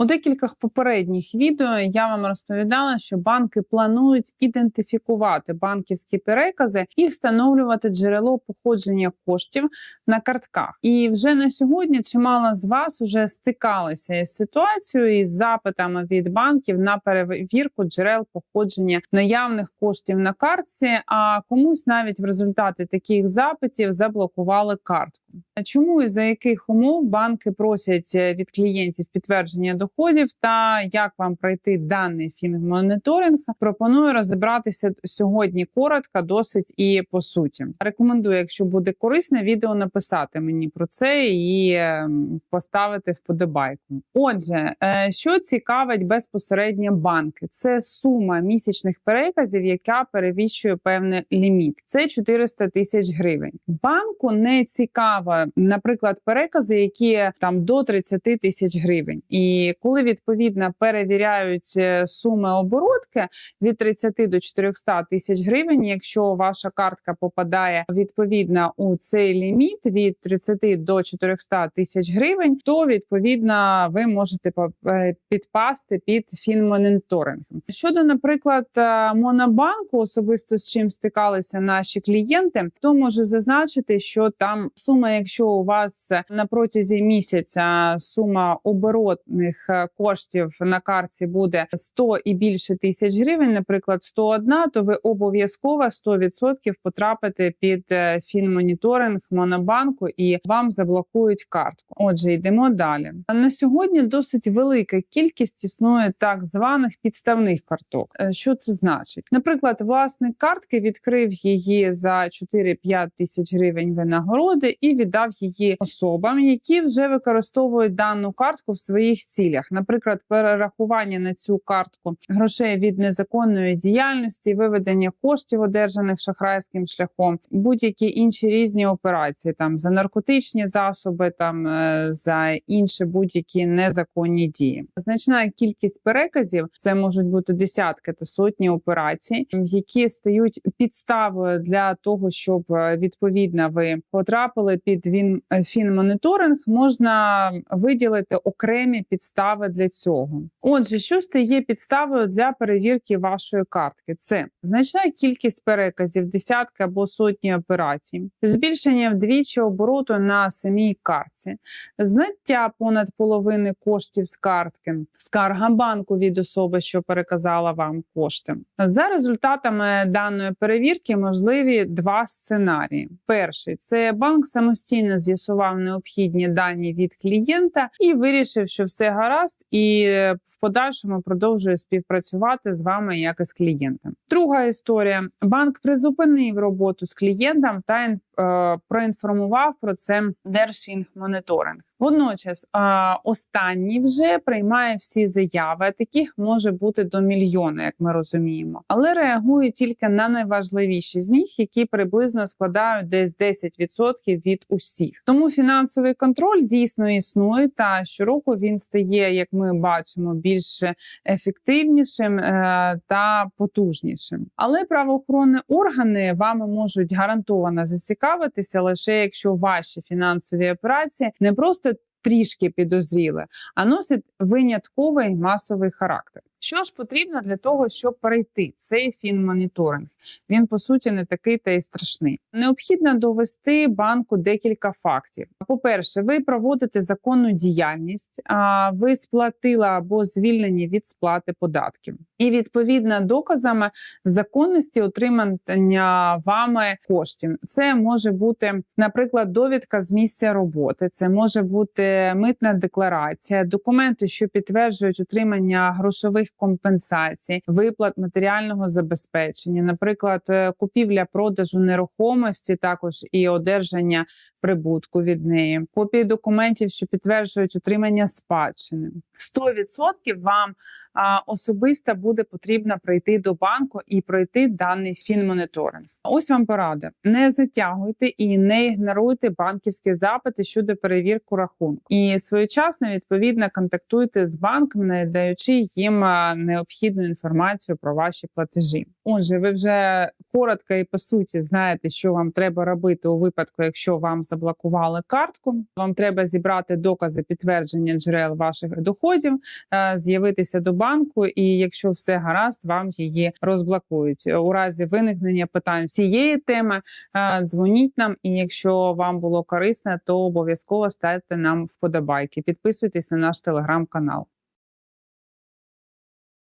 У декількох попередніх відео я вам розповідала, що банки планують ідентифікувати банківські перекази і встановлювати джерело походження коштів на картках. І вже на сьогодні чимало з вас уже стикалися із ситуацією із запитами від банків на перевірку джерел походження наявних коштів на картці. А комусь навіть в результаті таких запитів заблокували картку. Чому і за яких умов банки просять від клієнтів підтвердження доходів та як вам пройти даний фінмоніторинг, пропоную розібратися сьогодні коротко, досить і по суті. Рекомендую, якщо буде корисне відео, написати мені про це і ем, поставити вподобайку. Отже, е, що цікавить безпосередньо банки, це сума місячних переказів, яка перевищує певний ліміт. Це 400 тисяч гривень. Банку не цікаво, наприклад, перекази, які там до 30 тисяч гривень, і коли відповідно перевіряють е, суми оборотки від 30 до 400 тисяч гривень. Якщо ваша картка попадає відповідно у цей ліміт від 30 до 400 тисяч гривень, то відповідно ви можете е, підпасти під фінмоніторинг. Щодо, наприклад, е, монобанку, особисто з чим стикалися наші клієнти, то можу зазначити, що там сума, якщо у вас на протязі місяця сума оборотних коштів на карті буде 100 і більше тисяч гривень, наприклад, 101, то ви обов'язково 100% потрапите під е, фінмоніторинг монобанку і вам заблокують картку. Отже, йдемо далі. На сьогодні досить велика кількість існує так званих підставних карток. Е, що це значить? Наприклад, власник картки відкрив її за 4-5 тисяч гривень винагороди і віддав її особам, які вже використовують дану картку в своїх цілях наприклад, перерахування на цю картку грошей від незаконної діяльності, виведення коштів, одержаних шахрайським шляхом, будь-які інші різні операції, там за наркотичні засоби, там е, за інші будь-які незаконні дії. Значна кількість переказів це можуть бути десятки та сотні операцій, які стають підставою для того, щоб е, відповідно ви потрапили під він е, фінмоніторинг, можна виділити окремі підстави для цього. Отже, що стає підставою для перевірки вашої картки? Це значна кількість переказів, десятки або сотні операцій, збільшення вдвічі обороту на самій картці, знаття понад половини коштів з картки, скарга банку від особи, що переказала вам кошти. За результатами даної перевірки можливі два сценарії: перший це банк самостійно з'ясував необхідні дані від клієнта і вирішив, що все гаразд і в подальшому продовжує співпрацювати з вами як і з клієнтом. Друга історія: банк призупинив роботу з клієнтом та е, проінформував про це Держфінмоніторинг. Водночас останній вже приймає всі заяви. Таких може бути до мільйона, як ми розуміємо, але реагує тільки на найважливіші з них, які приблизно складають десь 10% від усіх. Тому фінансовий контроль дійсно існує. Та щороку він стає, як ми бачимо, більш ефективнішим е, та потужнішим. Але правоохоронні органи вами можуть гарантовано зацікавитися лише якщо ваші фінансові операції не просто трішки підозріли, а носить винятковий масовий характер. Що ж потрібно для того, щоб перейти цей фінмоніторинг? Він по суті не такий та й страшний. Необхідно довести банку декілька фактів. По-перше, ви проводите законну діяльність, а ви сплатили або звільнені від сплати податків, і відповідно доказами законності отримання вами коштів. Це може бути, наприклад, довідка з місця роботи, це може бути митна декларація, документи, що підтверджують отримання грошових грошових компенсацій, виплат матеріального забезпечення, наприклад, е, купівля продажу нерухомості, також і одержання прибутку від неї, копії документів, що підтверджують утримання спадщини. 100% вам особисто буде потрібно прийти до банку і пройти даний фінмоніторинг. Ось вам порада: не затягуйте і не ігноруйте банківські запити щодо перевірки рахунку. І своєчасно відповідно контактуйте з банком, не даючи їм необхідну інформацію про ваші платежі. Отже, ви вже коротко і по суті знаєте, що вам треба робити у випадку, якщо вам заблокували картку. Вам треба зібрати докази підтвердження джерел ваших доходів, е, з'явитися до банку, і якщо все гаразд, вам її розблокують. У разі виникнення питань цієї теми е, дзвоніть нам. І якщо вам було корисно, то обов'язково ставте нам вподобайки. Підписуйтесь на наш телеграм-канал.